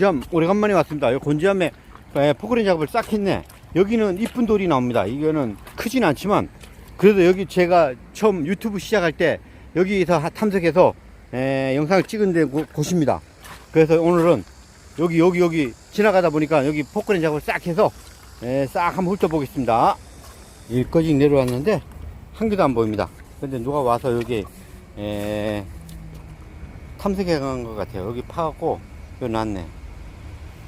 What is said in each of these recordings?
곤지암 오래간만에 왔습니다. 여기 곤지암에 에, 포크린 작업을 싹 했네. 여기는 이쁜 돌이 나옵니다. 이거는 크진 않지만 그래도 여기 제가 처음 유튜브 시작할 때 여기서 하- 탐색해서 에, 영상을 찍은 데 곳- 곳입니다. 그래서 오늘은 여기 여기 여기 지나가다 보니까 여기 포크린 작업을 싹 해서 에, 싹 한번 훑어보겠습니다. 일거직 내려왔는데 한 개도 안 보입니다. 근데 누가 와서 여기 에, 탐색해 간 것 같아요. 여기 파갖고 여기 놨네.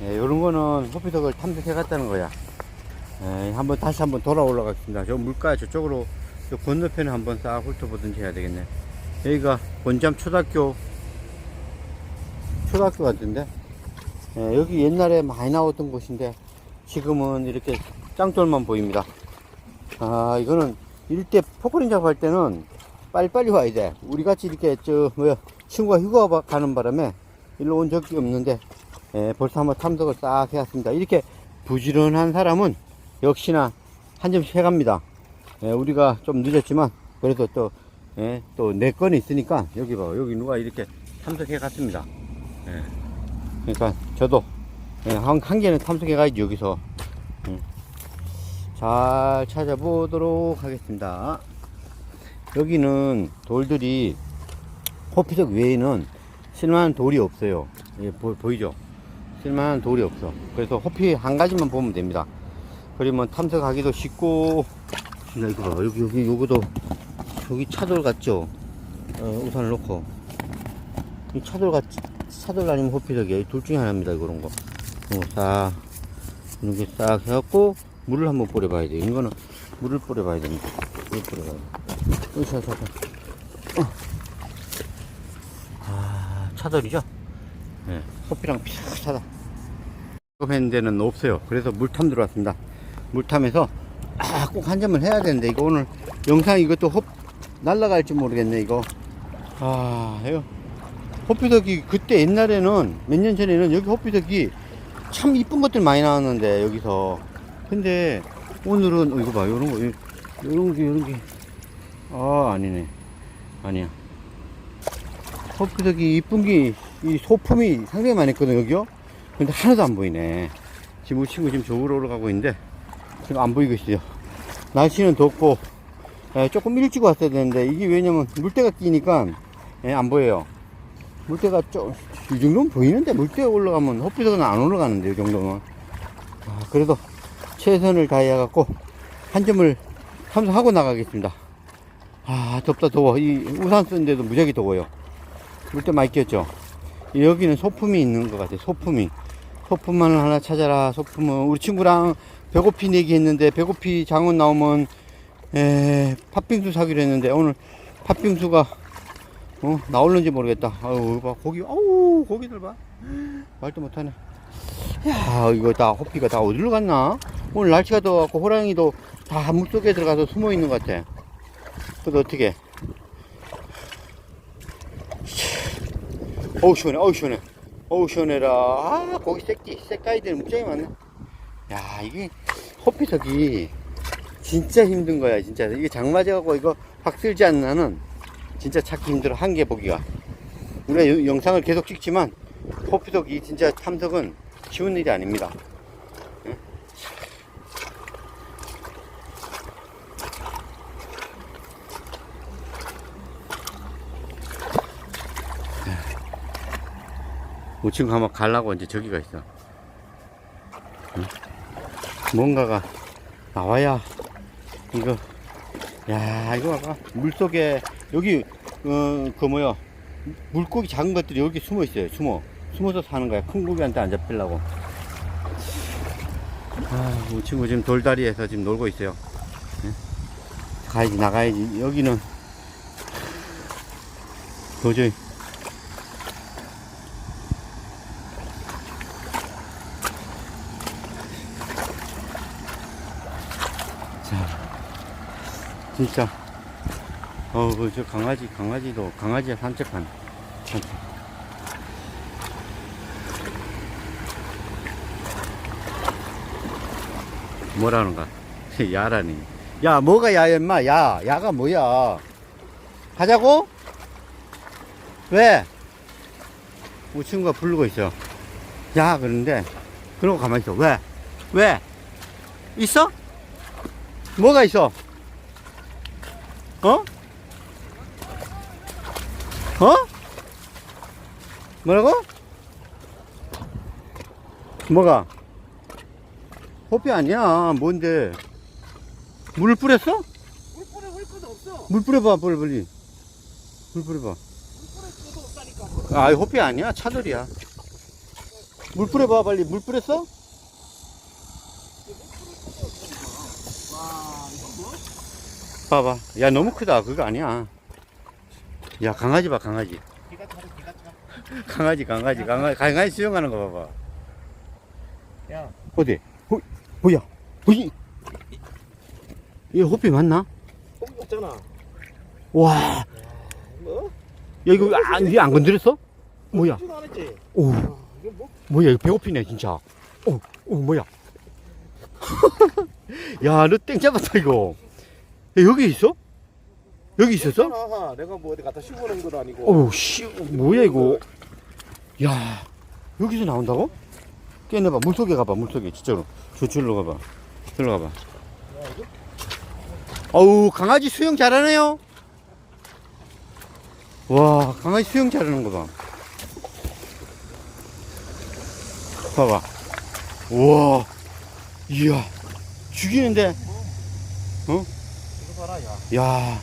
예, 요런 거는 호피석을 탐색해 갔다는 거야. 예, 한번 다시 한번 돌아 올라가겠습니다. 저 물가 저쪽으로 저 건너편에 한번 싹 훑어보든지 해야 되겠네. 여기가 원잠 초등학교 초등학교 같은데 예, 여기 옛날에 많이 나왔던 곳인데 지금은 이렇게 짱돌만 보입니다. 아 이거는 일대 포크린 작업할 때는 빨리빨리 와야 돼. 우리 같이 이렇게 저 뭐야 친구가 휴가 가- 가는 바람에 일로 온 적이 없는데 예, 벌써 한번 탐색을 싹 해왔습니다. 이렇게 부지런한 사람은 역시나 한 점씩 해갑니다. 예, 우리가 좀 늦었지만 그래도 또 예, 또내 건이 있으니까 여기 봐 여기 누가 이렇게 탐색해 갔습니다. 예. 그러니까 저도 예, 한, 한 개는 탐색해 가야지 여기서 음. 잘 찾아보도록 하겠습니다. 여기는 돌들이 호피석 외에는 쓸만한 돌이 없어요. 예, 보, 보이죠? 쓸만한 돌이 없어. 그래서 호피 한 가지만 보면 됩니다. 그러면 탐색하기도 쉽고, 나 이거 봐. 여기, 여기, 요거도, 여기 차돌 같죠? 어, 우산을 놓고. 이 차돌 같, 차돌 아니면 호피석이야. 이둘 중에 하나입니다. 이런 거. 어, 싹, 이렇게 싹 해갖고, 물을 한번 뿌려봐야 돼. 이거는 물을 뿌려봐야 됩니다. 물을 뿌려봐야 돼. 으쌰, 으쌰. 아, 차돌이죠? 예, 호피랑 비슷하다. 작업했는 데는 없어요. 그래서 물탐 들어왔습니다. 물탐에서 아, 꼭 한 점을 해야 되는데 이거 오늘 영상 이것도 호 날라갈지 모르겠네 이거. 아, 이거 호피석이 그때 옛날에는 몇 년 전에는 여기 호피석이 참 이쁜 것들 많이 나왔는데 여기서 근데 오늘은 어, 이거 봐 요런 거 요- 요런 게 요런 게아 아니네 아니야 호피석이 이쁜 게 이 소품이 상당히 많이 있거든 여기요. 근데 하나도 안 보이네. 지금 우리 친구 지금 저으로 올라가고 있는데 지금 안 보이고 있어요. 날씨는 덥고 예, 조금 일찍 왔어야 되는데 이게 왜냐면 물때가 끼니까 예, 안 보여요. 물때가 좀이 정도면 보이는데 물때 올라가면 호피석은 안 올라가는데 이 정도면. 아, 그래도 최선을 다해 갖고 한 점을 탐색하고 나가겠습니다. 아 덥다 더워. 이 우산 쓰는데도 무지하게 더워요. 물때 많이 꼈죠 여기는 소품이 있는 것 같아요 소품이. 소품만을 하나 찾아라 소품은. 우리 친구랑 배고피 내기 했는데 배고피 장원 나오면 에 팥빙수 사기로 했는데 오늘 팥빙수가 어 나올는지 모르겠다. 아우 봐 고기 아우 고기들 봐. 말도 못하네. 야 이거 다 호피가 다 어디로 갔나? 오늘 날씨가 더워갖고 호랑이도 다 물속에 들어가서 숨어 있는 것 같아. 그래도 어떻게 어우 시원해 어우 시원해. 어우 시원해라. 아 고기 새끼 새까이들 무지하게 많네. 야 이게 호피석이 진짜 힘든 거야 진짜. 이게 장마제하고 이거 확 쓸지 않는 한은 진짜 찾기 힘들어 한 개 보기가. 우리가 요- 영상을 계속 찍지만 호피석이 진짜 탐석은 쉬운 일이 아닙니다 우측 한번 가려고 이제 저기가 있어. 응? 뭔가가 나와야 이거 야 이거 봐봐. 물속에 여기 어 그 뭐야 물고기 작은 것들이 여기 숨어 있어요 숨어. 숨어서 사는 거야. 큰 고기한테 안 잡히려고. 아 우리 친구 지금 돌다리에서 지금 놀고 있어요. 예? 가야지 나가야지. 여기는 도저히 진짜. 어우 그저 강아지 강아지도 강아지 산책한 산책 뭐라는가? 야라니. 야 뭐가 야야 임마? 야 야가 뭐야? 가자고? 왜? 우리 친구가 부르고 있어. 야, 그런데, 그러고 가만히 있어. 왜? 왜? 있어? 뭐가 있어? 어? 어? 뭐라고? 뭐가? 호피 아니야. 뭔데? 물 뿌렸어? 물 뿌려 물 것도 없어. 물 뿌려봐, 빨리, 빨리. 물 뿌려봐. 물 뿌릴 것도 없다니까. 아, 호피 아니야. 차돌이야. 물 뿌려봐, 빨리. 물 뿌렸어? 와 이거 뭐? 봐봐. 야, 너무 크다. 그거 아니야. 야, 강아지 봐, 강아지. 강아지, 강아지, 강아지, 강아지 수영하는 거 봐봐. 야 어디? 호, 뭐야? 뭐지? 이거 호피 맞나? 거기 없잖아. 와, 뭐? 야, 이거 안, 이안 건드렸어? 뭐야? 오, 아, 뭐? 뭐야? 이거 배고프네, 진짜. 오, 오, 뭐야? 야, 너 땡 잡았다, 이거. 야, 여기 있어? 여기 있었어? 있잖아. 내가 뭐 어디 갖다 씹어놓은 것도 아니고. 어우, 씨, 뭐야, 이거. 야, 여기서 나온다고? 깨내봐. 물속에 가봐, 물속에. 진짜로. 저쪽으로 가봐. 저로 가봐. 어우, 강아지 수영 잘하네요. 와, 강아지 수영 잘하는 거 봐. 봐봐. 우와, 이야, 죽이는데. 이거 봐라 야. 야,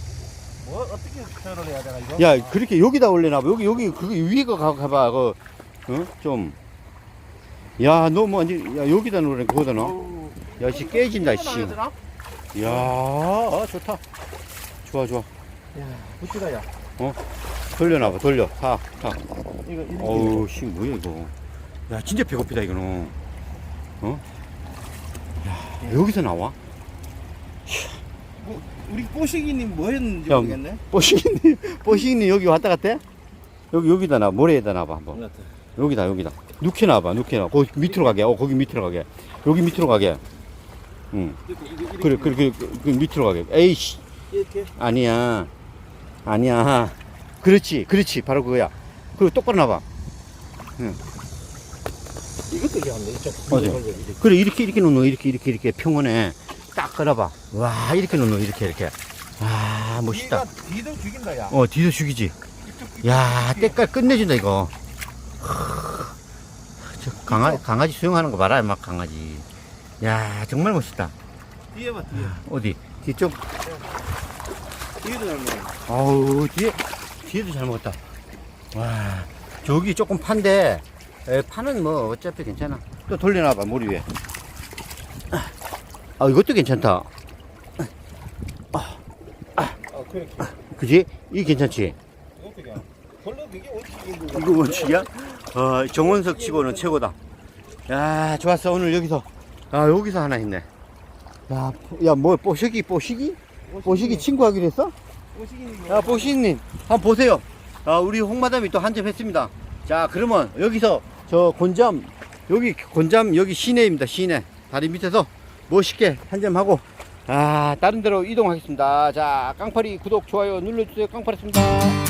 뭐 어떻게 표현을 해야 되나 이거? 야, 그렇게 여기다 올려놔. 여기, 여기, 그 위에 거 가, 가봐. 그, 어? 좀. 야, 너 뭐, 완전, 야, 여기다 놓으래, 그거다 놔. 야, 씨, 깨진다, 씨. 야, 아, 좋다. 좋아, 좋아. 야 붙이다 야. 돌려놔봐, 돌려. 타, 타. 이거 이거. 어우, 씨, 뭐야, 이거. 야, 진짜 배고프다, 이거는. 어? 야, 여기서 나와? 우리 뽀시기님 뭐 했는지 야, 모르겠네. 뽀시기님, 뽀시기님 여기 왔다 갔대? 여기, 여기다 놔. 모래에다 놔봐, 한번. 여기다, 여기다. 누케 놔봐, 누케 놔. 거기 밑으로 가게. 어, 거기 밑으로 가게. 여기 밑으로 가게. 응. 그래, 그래, 그래, 그, 그 밑으로 가게. 에이씨. 이렇게. 아니야. 아니야. 그렇지, 그렇지. 바로 그거야. 그리고 똑바로 놔봐. 이것도 이해한데 이쪽. 어디? 그래, 이렇게, 이렇게 놓는 거, 이렇게, 이렇게, 이렇게 평원에 딱 걸어봐. 와, 이렇게 놓는 거, 이렇게, 이렇게. 아, 멋있다. 뒤도 죽인다 야. 어, 뒤도 죽이지. 야, 때깔 끝내준다, 이거. 저 강아, 강아지 수영하는 거 봐라, 막 강아지. 야, 정말 멋있다. 뒤에 봐 뒤에. 어디? 뒤쪽? 뒤에도 잘 먹어. 아우, 뒤에, 뒤에도 잘 먹었다. 와, 저기 조금 판데, 에, 파는 뭐, 어차피 괜찮아. 또 돌려놔봐, 머리 위에. 아, 이것도 괜찮다. 아 그렇게. 그지? 이게 괜찮지? 이것도 그게 원칙인 거. 이거 원칙이야? 어, 정원석 치고는 최고다. 야, 좋았어. 오늘 여기서. 아, 여기서 하나 있네. 야, 야, 뭐, 뽀시기, 뽀시기? 뽀시기 친구 하기로 했어? 뽀시기님. 야, 뽀시기님, 한번 보세요. 아, 우리 홍마담이 또 한 점 했습니다. 자, 그러면 여기서 저 곤잠, 여기 곤잠, 여기 시내입니다. 시내. 다리 밑에서 멋있게 한점 하고, 아, 다른 데로 이동하겠습니다. 자, 깡파리 구독, 좋아요 눌러주세요. 깡파리였습니다.